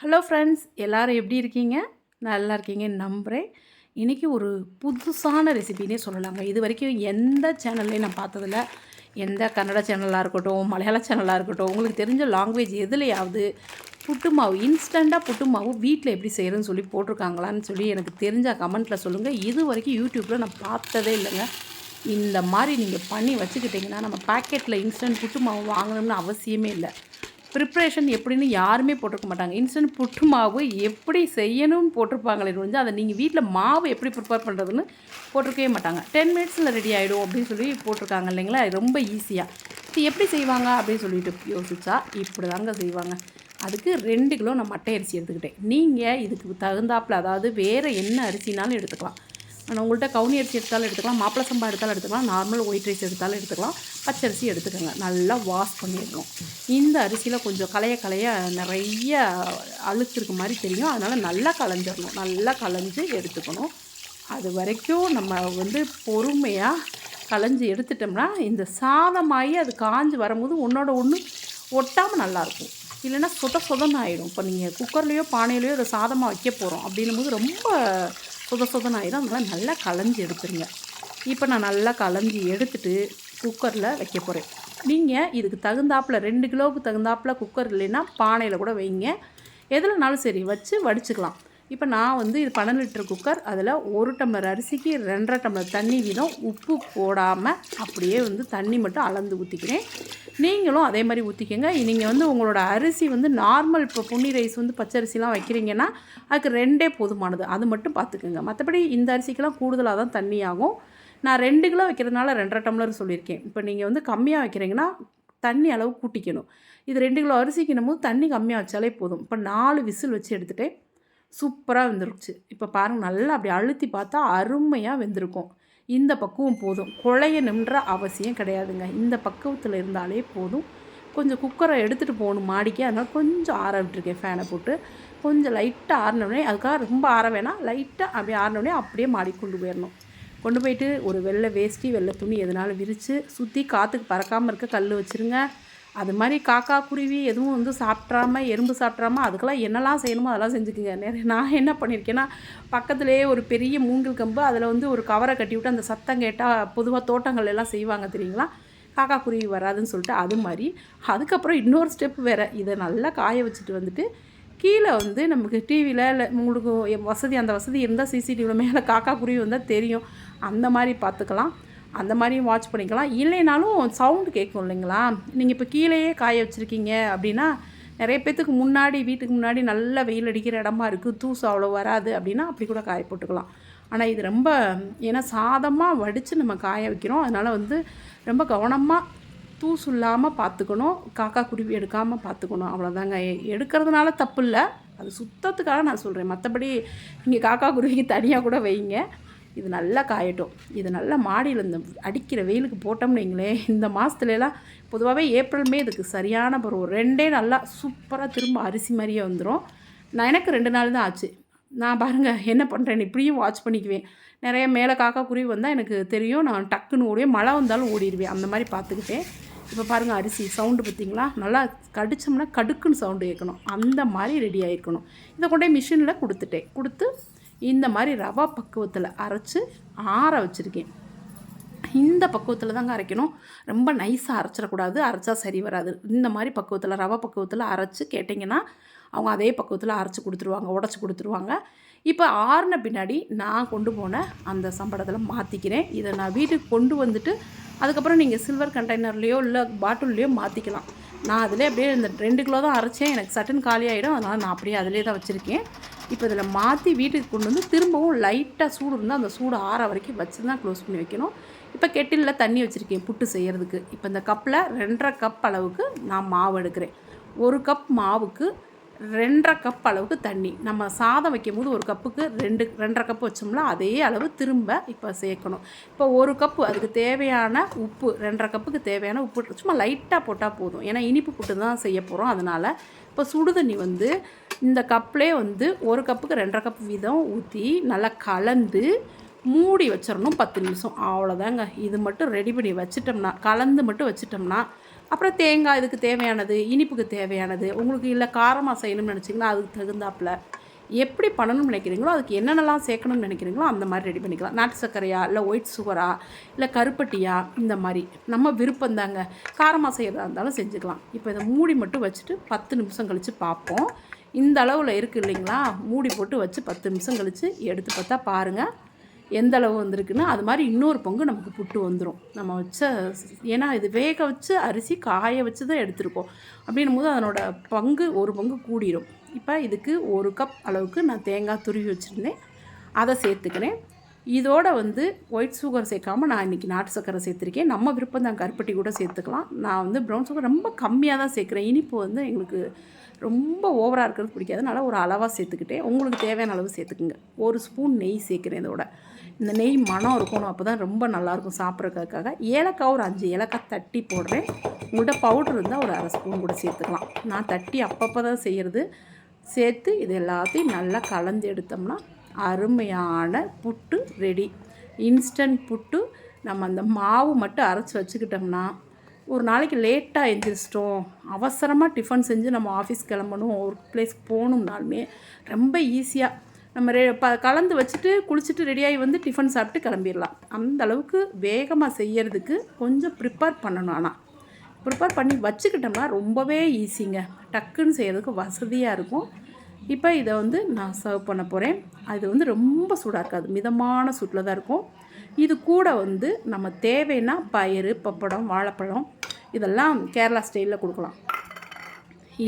Hello friends எல்லோரும் எப்படி இருக்கீங்க? நல்லா இருக்கீங்கன்னு நம்புகிறேன் இன்றைக்கி ஒரு புதுசான ரெசிபினே சொல்லலாங்க. இது வரைக்கும் எந்த சேனல்லையும் நான் பார்த்ததில்ல. எந்த கன்னட சேனலாக இருக்கட்டும் மலையாள சேனலாக இருக்கட்டும் உங்களுக்கு தெரிஞ்ச லாங்குவேஜ் எதுலையாவது புட்டு மாவு இன்ஸ்டண்ட்டாக புட்டு மாவு வீட்டில் எப்படி செய்கிறேன்னு சொல்லி போட்டிருக்காங்களான்னு சொல்லி எனக்கு தெரிஞ்ச கமெண்ட்டில் சொல்லுங்கள் இது வரைக்கும் யூடியூப்பில் நான் பார்த்ததே இல்லைங்க. இந்த மாதிரி நீங்கள் பண்ணி வச்சுக்கிட்டிங்கன்னா நம்ம பாக்கெட்டில் இன்ஸ்டன்ட் புட்டு மாவு வாங்கணும்னு அவசியமே இல்லை. ப்ரிப்ரேஷன் எப்படின்னு யாருமே போட்டிருக்க மாட்டாங்க. இன்ஸ்டன்ட் புட்டு மாவு எப்படி செய்யணும்னு போட்டிருப்பாங்களே ஒழிஞ்சு அதை நீங்கள் வீட்டில் மாவு எப்படி ப்ரிப்பேர் பண்ணுறதுன்னு போட்டிருக்கவே மாட்டாங்க. டென் மினிட்ஸில் ரெடி ஆகிடும் அப்படின்னு சொல்லி போட்டிருக்காங்க இல்லைங்களா? ரொம்ப ஈஸியாக இது எப்படி செய்வாங்க அப்படின்னு சொல்லிட்டு யோசிச்சா இப்படி தாங்க செய்வாங்க. அதுக்கு ரெண்டு கிலோ நான் மட்டை அரிசி எடுத்துக்கிட்டேன். நீங்கள் இதுக்கு தகுந்தாப்பில் அதாவது வேறு என்ன அரிசினாலும் எடுத்துக்கலாம். உங்கள்கிட்ட கவுனி அரிசி எடுத்தாலும் எடுத்துக்கலாம் மாப்பிள சம்பா எடுத்தாலும் எடுத்துக்கலாம் நார்மல் ஒயிட் ரைஸ் எடுத்தாலும் எடுத்துக்கலாம் பச்சரிசி எடுத்துக்கோங்க. நல்லா வாஷ் பண்ணிடணும். இந்த அரிசியில் கொஞ்சம் கலைய கலைய நிறைய அழுக்கு இருக்க மாதிரி தெரியும். அதனால் நல்லா களைஞ்சிடணும். நல்லா கலைஞ்சு எடுத்துக்கணும். அது வரைக்கும் நம்ம வந்து பொறுமையாக களைஞ்சி எடுத்துட்டோம்னா இந்த சாதமாகி அது காஞ்சு வரும்போது ஒன்றோட ஒன்று ஒட்டாமல் நல்லாயிருக்கும். இல்லைன்னா சொத சொதன்னு ஆகிடும் இப்போ நீங்கள் குக்கர்லேயோ பானையிலையோ அதை சாதமாக வைக்க போகிறோம் அப்படின்னும் போது ரொம்ப சுத சொதன்னு ஆகிடும் அதனால் நல்லா களைஞ்சி எடுத்துருங்க. இப்போ நான் நல்லா களைஞ்சி எடுத்துட்டு குக்கரில் வைக்க போகிறேன் நீங்கள் இதுக்கு தகுந்தாப்பில் ரெண்டு கிலோவுக்கு தகுந்தாப்பில் குக்கர் இல்லைன்னா பானையில் கூட வைங்க. எதுலனாலும் சரி வச்சு வடிச்சுக்கலாம். இப்போ நான் வந்து இது பன்னெண்டு லிட்டர் குக்கர் அதில் ஒரு டம்ளர் அரிசிக்கு ரெண்டரை டம்ளர் தண்ணி வீதம் உப்பு போடாமல் அப்படியே வந்து தண்ணி மட்டும் அளந்து ஊற்றிக்கிறேன் நீங்களும் அதே மாதிரி ஊற்றிக்கோங்க நீங்கள் வந்து உங்களோட அரிசி வந்து நார்மல் இப்போ பொன்னி ரைஸ் வந்து பச்சரிசிலாம் வைக்கிறீங்கன்னா அதுக்கு ரெண்டே போதுமானது. அது மட்டும் பார்த்துக்குங்க மற்றபடி இந்த அரிசிக்கெல்லாம் கூடுதலாக தான் தண்ணி ஆகும் நான் ரெண்டு கிலோ வைக்கிறதுனால ரெண்டரை டம்ளர் சொல்லியிருக்கேன். இப்போ நீங்கள் வந்து கம்மியாக வைக்கிறீங்கன்னா தண்ணி அளவு கூட்டிக்கணும். இது ரெண்டு கிலோ அரிசிக்கணும் போது தண்ணி கம்மியாக வச்சாலே போதும். இப்போ நாலு விசில் வச்சு எடுத்துகிட்டேன் சூப்பராக வெந்துருச்சு. இப்போ பாருங்கள் நல்லா அப்படி அழுத்தி பார்த்தா அருமையாக வெந்திருக்கும். இந்த பக்குவம் போதும். குழையணுன்ற அவசியம் கிடையாதுங்க. இந்த பக்குவத்தில் இருந்தாலே போதும். கொஞ்சம் குக்கரை எடுத்துகிட்டு போகணும் மாடிக்கு. அதனால் கொஞ்சம் ஆற விட்டுருக்கேன் ஃபேனை போட்டு. கொஞ்சம் லைட்டாக ஆறினோடனே அதுக்காக ரொம்ப ஆற வேணாம். லைட்டாக அப்படியே ஆறினோடனே அப்படியே மாடி கொண்டு போயிடணும் கொண்டு போயிட்டு ஒரு வெள்ளை வேஷ்டி வெள்ளை துணி எதனாலும் விரித்து சுற்றி காற்றுக்கு பறக்காமல் இருக்க கல் வச்சுருங்க. அது மாதிரி காக்கா குருவி எதுவும் வந்து சாப்பிட்றாம எறும்பு சாப்பிட்றாம அதுக்கெல்லாம் என்னெல்லாம் செய்யணுமோ அதெல்லாம் செஞ்சுக்குங்க. நிறைய நான் என்ன பண்ணியிருக்கேன்னா பக்கத்துலேயே ஒரு பெரிய மூங்கில் கம்பு அதில் வந்து ஒரு கவரை கட்டி விட்டு அந்த சத்தம் கேட்டால் பொதுவாக தோட்டங்கள் எல்லாம் செய்வாங்க தெரியுங்களா? காக்கா குருவி வராதுன்னு சொல்லிட்டு அது மாதிரி. அதுக்கப்புறம் இன்னொரு ஸ்டெப் வேறு. இதை நல்லா காய வச்சுட்டு வந்துட்டு கீழே வந்து நமக்கு டிவியில் இல்லை உங்களுக்கு வசதி அந்த வசதி இருந்தால் சிசிடிவியில் மேலே காக்கா குருவி வந்தால் தெரியும். அந்த மாதிரி பார்த்துக்கலாம். அந்த மாதிரியும் வாட்ச் பண்ணிக்கலாம். இல்லைனாலும் சவுண்டு கேட்கும் இல்லைங்களா? நீங்கள் இப்போ கீழேயே காய வச்சுருக்கீங்க அப்படின்னா நிறைய பேத்துக்கு முன்னாடி வீட்டுக்கு முன்னாடி நல்லா வெயில் அடிக்கிற இடமா இருக்குது தூசு அவ்வளோ வராது அப்படின்னா அப்படி கூட காய போட்டுக்கலாம். ஆனால் இது ரொம்ப ஏன்னா சாதமாக வடித்து நம்ம காய வைக்கிறோம். அதனால் வந்து ரொம்ப கவனமாக தூசு இல்லாமல் பார்த்துக்கணும் காக்கா குருவி எடுக்காமல் பார்த்துக்கணும் அவ்வளோதாங்க எடுக்கிறதுனால தப்பு இல்லை. அது சுத்தத்துக்காக நான் சொல்கிறேன் மற்றபடி நீங்கள் காக்கா குருவிக்கு தனியாக கூட வைங்க. இது நல்லா காயட்டும். இது நல்லா மாடியில் இந்த அடிக்கிற வெயிலுக்கு போட்டோம்னு வைங்களேன் இந்த மாதத்துலலாம் பொதுவாகவே ஏப்ரல் மே இதுக்கு சரியான பருவம். ரெண்டே நல்லா சூப்பராக திரும்ப அரிசி மாதிரியே வந்துடும் நான் எனக்கு ரெண்டு நாள் தான் ஆச்சு. நான் பாருங்கள் என்ன பண்ணுறேன் இப்படியும் வாட்ச் பண்ணிக்குவேன். நிறைய மேலே காக்கா குருவி வந்தால் எனக்கு தெரியும். நான் டக்குன்னு ஓடுவேன். மழை வந்தாலும் ஓடிடுவேன் அந்த மாதிரி பார்த்துக்கிட்டேன். இப்போ பாருங்கள் அரிசி சவுண்டு பார்த்திங்களா? நல்லா கடிச்சோம்னா கடுக்குன்னு சவுண்டு கேட்கணும். அந்த மாதிரி ரெடி ஆகிருக்கணும் இதை கொண்டே மிஷினில் கொடுத்துட்டேன். கொடுத்து இந்த மாதிரி ரவா பக்குவத்தில் அரைச்சி ஆற வச்சுருக்கேன். இந்த பக்குவத்தில் தாங்க அரைக்கணும். ரொம்ப நைஸாக அரைச்சிடக்கூடாது. அரைச்சா சரி வராது. இந்த மாதிரி பக்குவத்தில் ரவா பக்குவத்தில் அரைச்சி கேட்டிங்கன்னா அவங்க அதே பக்குவத்தில் அரைச்சி கொடுத்துருவாங்க உடச்சி கொடுத்துருவாங்க. இப்போ ஆறின பின்னாடி நான் கொண்டு போன அந்த சம்பளத்தில் மாற்றிக்கிறேன் இதை நான் வீட்டுக்கு கொண்டு வந்துட்டு அதுக்கப்புறம் நீங்கள் சில்வர் கண்டெய்னர்லேயோ இல்லை பாட்டில்லையோ மாற்றிக்கலாம் நான் அதிலே அப்படியே இந்த ரெண்டு கிலோ தான் அரைச்சேன். எனக்கு சட்டன் காலி ஆகிடும் அதனால் நான் அப்படியே அதிலே தான் வச்சுருக்கேன். இப்போ இதில் மாற்றி வீட்டுக்கு கொண்டு வந்து திரும்பவும் லைட்டாக சூடு இருந்தால் அந்த சூடு ஆற வரைக்கும் வச்சு தான் க்ளோஸ் பண்ணி வைக்கணும். இப்போ கெட்டிலில் தண்ணி வச்சுருக்கேன் புட்டு செய்கிறதுக்கு இப்போ இந்த கப்பில் ரெண்டரை கப் அளவுக்கு நான் மாவு எடுக்கிறேன். ஒரு கப் மாவுக்கு ரெண்டரை கப் அளவுக்கு தண்ணி. நம்ம சாதம் வைக்கும் போது ஒரு கப்புக்கு ரெண்டு ரெண்டரை கப் வச்சோம்னா அதே அளவு திரும்ப இப்போ சேர்க்கணும். இப்போ ஒரு கப்பு அதுக்கு தேவையான உப்பு ரெண்டரை கப்புக்கு தேவையான உப்பு சும்மா லைட்டாக போட்டால் போதும். ஏன்னா இனிப்பு புட்டு தான் செய்ய போகிறோம் அதனால் இப்போ சுடு தண்ணி வந்து இந்த கப்லேயே வந்து ஒரு கப்புக்கு ரெண்டரை கப் வீதம் ஊற்றி நல்லா கலந்து மூடி வச்சிடணும் பத்து நிமிஷம். அவ்வளோதாங்க இது மட்டும் ரெடி பண்ணி வச்சிட்டோம்னா கலந்து மட்டும் வச்சிட்டோம்னா அப்புறம் தேங்காய் இதுக்கு தேவையானது இனிப்புக்கு தேவையானது உங்களுக்கு இல்லை காரமாக செய்யணும்னு நினச்சிங்கன்னா அதுக்கு தகுந்தாப்பில் எப்படி பண்ணணும்னு நினைக்கிறீங்களோ அதுக்கு என்னென்னலாம் சேர்க்கணும்னு நினைக்கிறீங்களோ அந்த மாதிரி ரெடி பண்ணிக்கலாம். நாட்டு சர்க்கரையா இல்லை ஒயிட் சுகரா இல்லை கருப்பட்டியா இந்த மாதிரி. நம்ம விருப்பம் தாங்க. காரமாக செய்கிறதா இருந்தாலும் செஞ்சுக்கலாம். இப்போ இதை மூடி மட்டும் வச்சுட்டு பத்து நிமிஷம் கழித்து பார்ப்போம். இந்த அளவில் இருக்குது இல்லைங்களா? மூடி போட்டு வச்சு பத்து நிமிஷம் கழித்து எடுத்து பார்த்தா பாருங்கள் எந்த அளவு வந்திருக்குன்னா அது மாதிரி இன்னொரு பங்கு நமக்கு புட்டு வந்துடும் நம்ம வச்ச ஏன்னா இது வேக வச்சு அரிசி காய வச்சு தான் எடுத்திருக்கோம். அப்படின்னும் போது அதனோட பங்கு ஒரு பங்கு கூடிரும். இப்போ இதுக்கு ஒரு கப் அளவுக்கு நான் தேங்காய் துருவி வச்சுருந்தேன். அதை சேர்த்துக்கிறேன். இதோட வந்து ஒயிட் சுகர் சேர்க்காம நான் இன்றைக்கி நாட்டு சர்க்கரை சேர்த்துருக்கேன். நம்ம விருப்பம் தான் கருப்பட்டி கூட சேர்த்துக்கலாம். நான் வந்து ப்ரௌன் சுகர் ரொம்ப கம்மியாக தான் சேர்க்குறேன். இனிப்பு வந்து எங்களுக்கு ரொம்ப ஓவராக இருக்கிறது பிடிக்காது. அதனால் ஒரு அளவாக சேர்த்துக்கிட்டேன். உங்களுக்கு தேவையான அளவு சேர்த்துக்குங்க. ஒரு ஸ்பூன் நெய் சேர்க்குறேன் இதோட. இந்த நெய் மனம் இருக்கணும் அப்போ தான் ரொம்ப நல்லாயிருக்கும் சாப்பிட்றதுக்காக. ஏலக்காய் ஒரு அஞ்சு ஏலக்காய் தட்டி போடுறேன். உங்கள்கிட்ட பவுட்ரு இருந்தால் ஒரு அரை ஸ்பூன் கூட சேர்த்துக்கலாம். நான் தட்டி அப்பப்போ தான் செய்கிறது சேர்த்து இது எல்லாத்தையும் நல்லா கலந்து எடுத்தோம்னா அருமையான புட்டு ரெடி இன்ஸ்டன்ட் புட்டு. நம்ம அந்த மாவு மட்டும் அரைச்சி வச்சுக்கிட்டோம்னா ஒரு நாளைக்கு லேட்டாக எழுந்திரிச்சிட்டோம் அவசரமாக டிஃபன் செஞ்சு நம்ம ஆஃபீஸ் கிளம்பணும் ஒர்க் பிளேஸ் போகணும்னாலுமே ரொம்ப ஈஸியாக நம்ம ரெ ப கலந்து வச்சுட்டு குளிச்சுட்டு ரெடியாகி வந்து டிஃபன் சாப்பிட்டு கிளம்பிடலாம். அந்த அளவுக்கு வேகமாக செய்யறதுக்கு கொஞ்சம் ப்ரிப்பேர் பண்ணணும் ஆனால் ப்ரிப்பேர் பண்ணி வச்சுக்கிட்டோம்னா ரொம்பவே ஈஸிங்க டக்குன்னு செய்கிறதுக்கு வசதியாக இருக்கும். இப்போ இதை வந்து நான் சர்வ் பண்ண போகிறேன் அது வந்து ரொம்ப சூடாக இருக்காது. மிதமான சூட்டில் தான் இருக்கும். இது கூட வந்து நம்ம தேவைன்னா பயிறு பப்படம் வாழைப்பழம் இதெல்லாம் கேரளா ஸ்டைலில் கொடுக்கலாம்.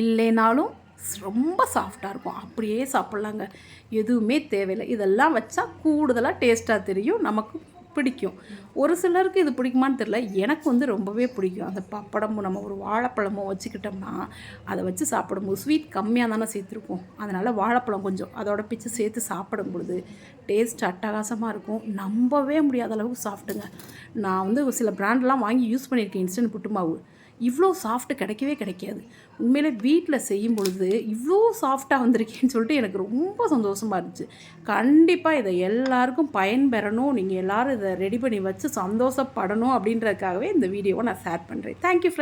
இல்லைனாலும் ரொம்ப சாஃப்டாக இருக்கும். அப்படியே சாப்பிட்லாங்க. எதுவுமே தேவையில்லை. இதெல்லாம் வச்சா கூடுதலாக டேஸ்ட்டாக தெரியும். நமக்கு பிடிக்கும். ஒரு சிலருக்கு இது பிடிக்குமான்னு தெரில எனக்கு வந்து ரொம்பவே பிடிக்கும். அந்த பப்படமும் நம்ம ஒரு வாழைப்பழமும் வச்சுக்கிட்டோம்னா அதை வச்சு சாப்பிடும்போது ஸ்வீட் கம்மியாக தானே சேர்த்துருக்கோம். அதனால் வாழைப்பழம் கொஞ்சம் அதோட பிச்சு சேர்த்து சாப்பிடும் பொழுது டேஸ்ட் அட்டகாசமாக இருக்கும். நம்பவே முடியாத அளவுக்கு சாஃப்ட்டுங்க நான் வந்து சில ப்ராண்ட்லாம் வாங்கி யூஸ் பண்ணியிருக்கேன் இன்ஸ்டன்ட் புட்டு மாவு. இவ்வளோ சாஃப்ட்டு கிடைக்கவே கிடைக்காது. உண்மையிலே வீட்டில் செய்யும் பொழுது இவ்வளோ சாஃப்டாக வந்திருக்கேன்னு சொல்லிட்டு எனக்கு ரொம்ப சந்தோஷமாக இருந்துச்சு. கண்டிப்பாக இதை எல்லாருக்கும் பயன்பெறணும் நீங்கள் எல்லோரும் இதை ரெடி பண்ணி வச்சு சந்தோஷப்படணும் அப்படின்றதுக்காகவே இந்த வீடியோவை நான் ஷேர் பண்ணுறேன் தேங்க்யூ ஃப்ரெண்ட்